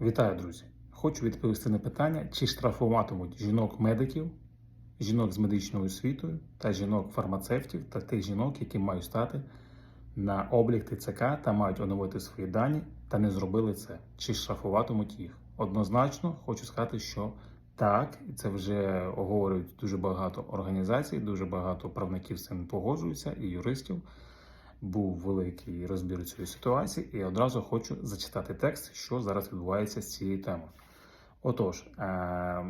Вітаю, друзі! Хочу відповісти на питання, чи штрафуватимуть жінок-медиків, жінок з медичною освітою та жінок-фармацевтів та тих жінок, які мають стати на облік ТЦК та мають оновити свої дані та не зробили це. Чи штрафуватимуть їх? Однозначно хочу сказати, що так, це вже оговорюють дуже багато організацій, дуже багато правників з цим погоджуються і юристів був великий розбір цієї ситуації, і одразу хочу зачитати текст, що зараз відбувається з цією темою. Отож, е,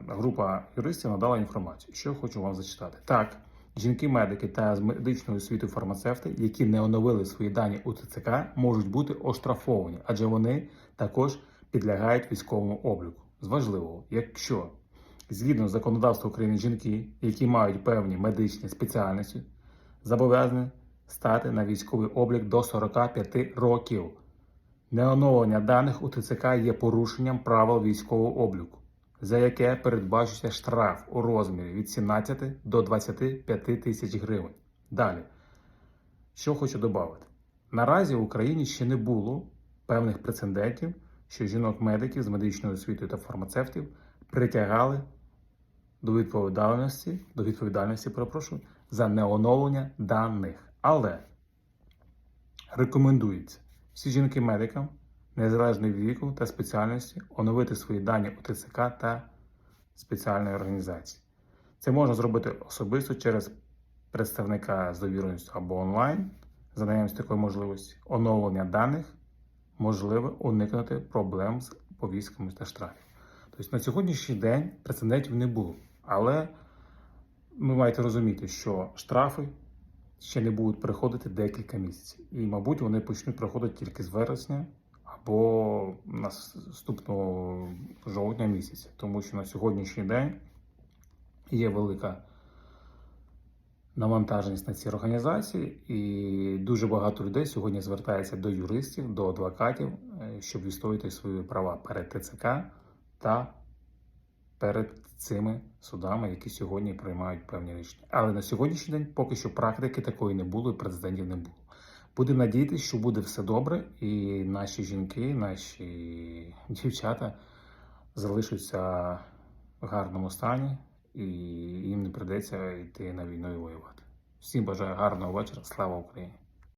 група юристів надала інформацію, що хочу вам зачитати. Так, жінки-медики та з медичною освітою фармацевти, які не оновили свої дані у ТЦК, можуть бути оштрафовані, адже вони також підлягають військовому обліку. З важливого, якщо згідно з законодавством України жінки, які мають певні медичні спеціальності, зобов'язані стати на військовий облік до 45 років. Неоновлення даних у ТЦК є порушенням правил військового обліку, за яке передбачується штраф у розмірі від 17 до 25 тисяч гривень. Далі, що хочу додати. Наразі в Україні ще не було певних прецедентів, що жінок-медиків з медичною освітою та фармацевтів притягали до відповідальності, до відповідальності, перепрошую, за неоновлення даних. Але рекомендується всі жінки-медикам, незалежно від віку та спеціальності, оновити свої дані у ТЦК та спеціальної організації. Це можна зробити особисто через представника з довіреністю або онлайн, за наявності такої можливості. Оновлення даних можливе уникнути проблем з повістками та штрафів. Тобто на сьогоднішній день прецедентів не було. Але ви маєте розуміти, що штрафи ще не будуть приходити декілька місяців. І, мабуть, вони почнуть приходити тільки з вересня або наступного жовтня місяця. Тому що на сьогоднішній день є велика навантаженість на ці організації, і дуже багато людей сьогодні звертається до юристів, до адвокатів, е, щоб відстояти свої права перед ТЦК та перед цими судами, які сьогодні приймають певні рішення. Але на сьогоднішній день поки що практики такої не було, і прецедентів не було. Будемо надіятися, що буде все добре, і наші жінки, наші дівчата залишаться в гарному стані, і їм не придеться йти на війну і воювати. Всім бажаю гарного вечора. Слава Україні!